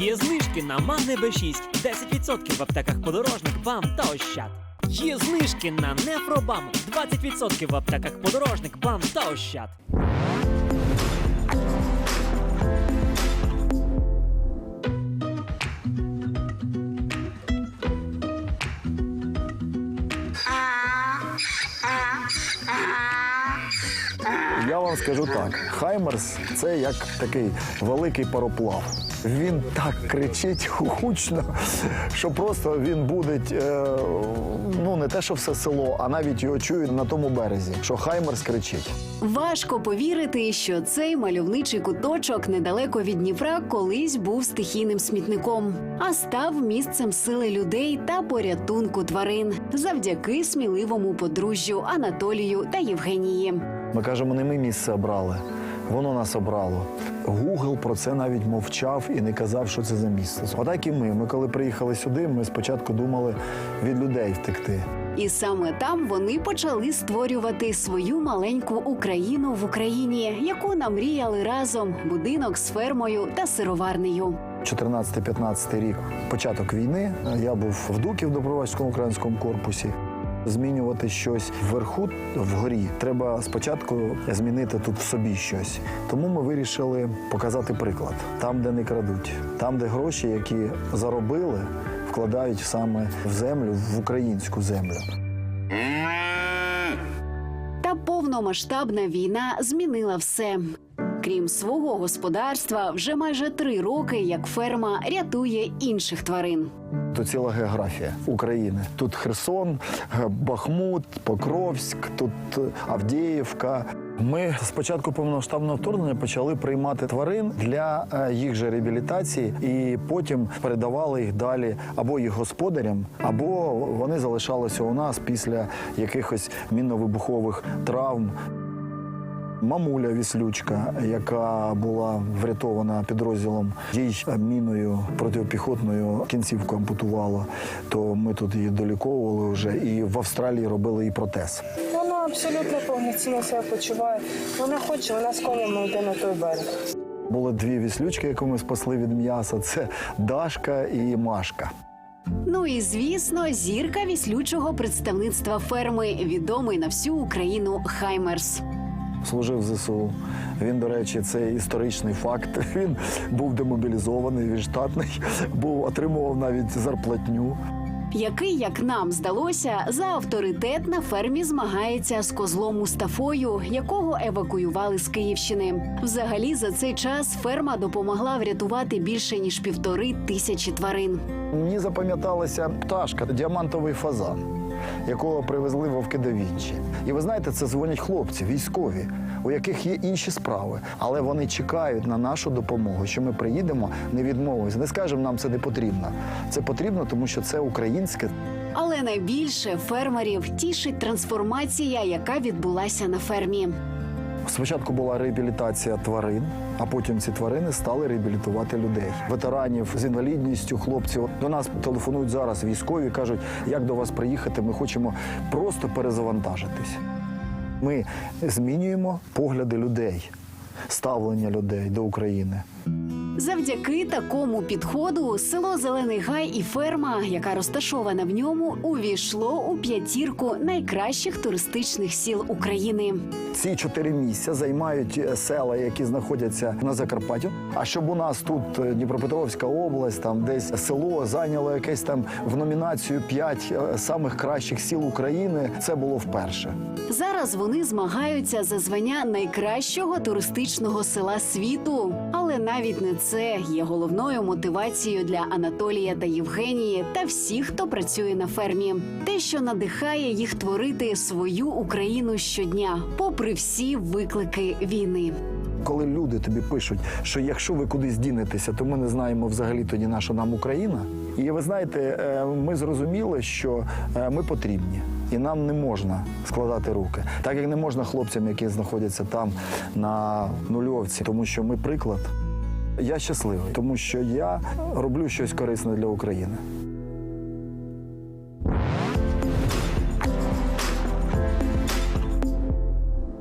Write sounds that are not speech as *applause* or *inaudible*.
Є знижки на Магне Б6, 10% в аптеках подорожник, бам та ощад. Є знижки на Нефробам, 20% в аптеках подорожник, бам та ощад. Я вам скажу так: Хаймерс це як такий великий пароплав. Він так кричить гучно, що просто він буде ну не те, що все село, а навіть його чують на тому березі, що Хаймерс кричить. Важко повірити, що цей мальовничий куточок недалеко від Дніпра колись був стихійним смітником, а став місцем сили людей та порятунку тварин завдяки сміливому подружжю Анатолію та Євгенії. Ми кажемо, не ми місце обрали, воно нас обрало. Гугл про це навіть мовчав і не казав, що це за місце. Отак і ми. Ми коли приїхали сюди, ми спочатку думали від людей втекти. І саме там вони почали створювати свою маленьку Україну в Україні, яку намріяли разом будинок з фермою та сироварнею. 14-15 рік, початок війни. Я був в Дукі в добровольському українському корпусі. Змінювати щось вверху, вгорі, треба спочатку змінити тут в собі щось. Тому ми вирішили показати приклад там, де не крадуть, там, де гроші, які заробили, вкладають саме в землю, в українську землю. Та повномасштабна війна змінила все. Крім свого господарства, вже майже три роки як ферма рятує інших тварин. Тут ціла географія України. Тут Херсон, е, Бахмут, Покровськ, тут е, Авдіївка. Ми з початку повномасштабного вторгнення почали приймати тварин для е, їх же реабілітації, і потім передавали їх далі або їх господарям, або вони залишалися у нас після якихось мінно-вибухових травм. Мамуля віслючка, яка була врятована підрозділом, їй міною протипіхотною кінцівку ампутувало, то ми тут її доліковували вже і в Австралії робили їй протез. Вона абсолютно повноцінно себе почуває. Вона хоче, вона з колами йде на той берег. Були дві віслючки, яку ми спасли від м'яса. Це Дашка і Машка. Ну і звісно, зірка віслючого представництва ферми, відомий на всю Україну Хаймерс. Служив в ЗСУ. Він, до речі, це історичний факт. *laughs* Він був демобілізований, він штатний, був отримував навіть зарплатню. який, як нам здалося, за авторитет на фермі змагається з козлом Мустафою, якого евакуювали з Київщини. Взагалі за цей час ферма допомогла врятувати більше ніж півтори тисячі тварин. Мені запам'яталася пташка, діамантовий фазан, якого привезли вовки до Вінчі. І ви знаєте, це дзвонять хлопці, військові, у яких є інші справи, але вони чекають на нашу допомогу. Що ми приїдемо, не відмовимося. Не скажемо, нам це не потрібно. Це потрібно, тому що це українське. Але найбільше фермерів тішить трансформація, яка відбулася на фермі. Спочатку була реабілітація тварин, а потім ці тварини стали реабілітувати людей. Ветеранів з інвалідністю, хлопців. До нас телефонують зараз військові, кажуть, як до вас приїхати, ми хочемо просто перезавантажитись. Ми змінюємо погляди людей, ставлення людей до України. Завдяки такому підходу село Зелений Гай і ферма, яка розташована в ньому, увійшло у п'ятірку найкращих туристичних сіл України. Ці чотири місця займають е, села, які знаходяться на Закарпатті. А щоб у нас тут е, Дніпропетровська область, там десь село зайняло якесь там в номінацію п'ять е, самих кращих сіл України, це було вперше. Зараз вони змагаються за звання найкращого туристичного села світу. Але навіть не це є головною мотивацією для Анатолія та Євгенії та всіх, хто працює на фермі. Те, що надихає їх творити свою Україну щодня, попри всі виклики війни. Коли люди тобі пишуть, що якщо ви кудись дінетеся, то ми не знаємо взагалі тоді наша нам Україна. І ви знаєте, е, ми зрозуміли, що е, ми потрібні. І нам не можна складати руки, так як не можна хлопцям, які знаходяться там на нульовці, тому що ми приклад. Я щасливий, тому що я роблю щось корисне для України.